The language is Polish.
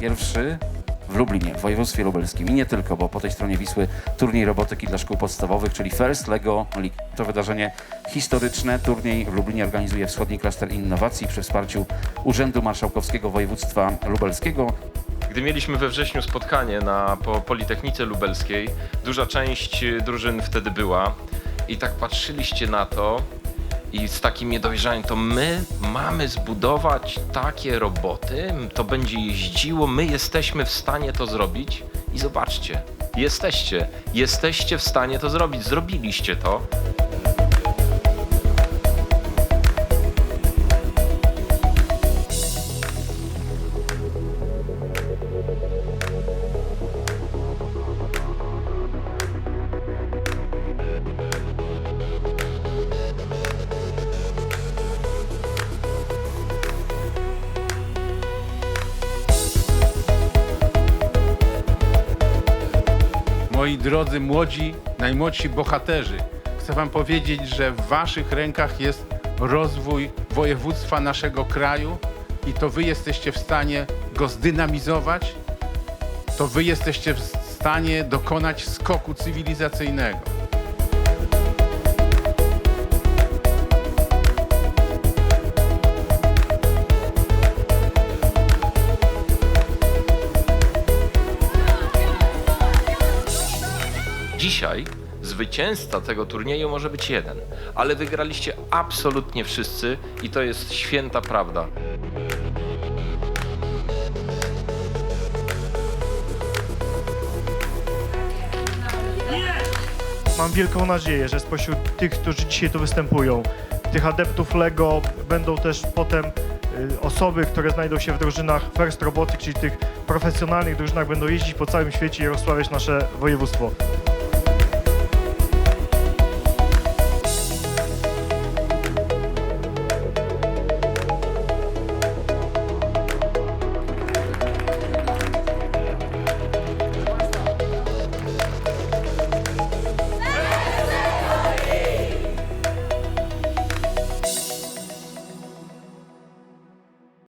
Pierwszy w Lublinie, w województwie lubelskim i nie tylko, bo po tej stronie Wisły turniej robotyki dla szkół podstawowych, czyli First Lego League. To wydarzenie historyczne. Turniej w Lublinie organizuje Wschodni Klaster Innowacji przy wsparciu Urzędu Marszałkowskiego Województwa Lubelskiego. Gdy mieliśmy we wrześniu spotkanie na po Politechnice Lubelskiej, duża część drużyn wtedy była i tak patrzyliście na to i z takim niedowierzaniem, to my mamy zbudować takie roboty, to będzie jeździło, my jesteśmy w stanie to zrobić i zobaczcie, jesteście, jesteście w stanie to zrobić, zrobiliście to. Moi drodzy młodzi, najmłodsi bohaterzy, chcę Wam powiedzieć, że w Waszych rękach jest rozwój województwa naszego kraju i to Wy jesteście w stanie go zdynamizować, to Wy jesteście w stanie dokonać skoku cywilizacyjnego. Dzisiaj zwycięzca tego turnieju może być jeden, ale wygraliście absolutnie wszyscy i to jest święta prawda. Mam wielką nadzieję, że spośród tych, którzy dzisiaj tu występują, tych adeptów LEGO będą też potem y, osoby, które znajdą się w drużynach First Robotics, czyli tych profesjonalnych drużynach, będą jeździć po całym świecie i rozsławiać nasze województwo.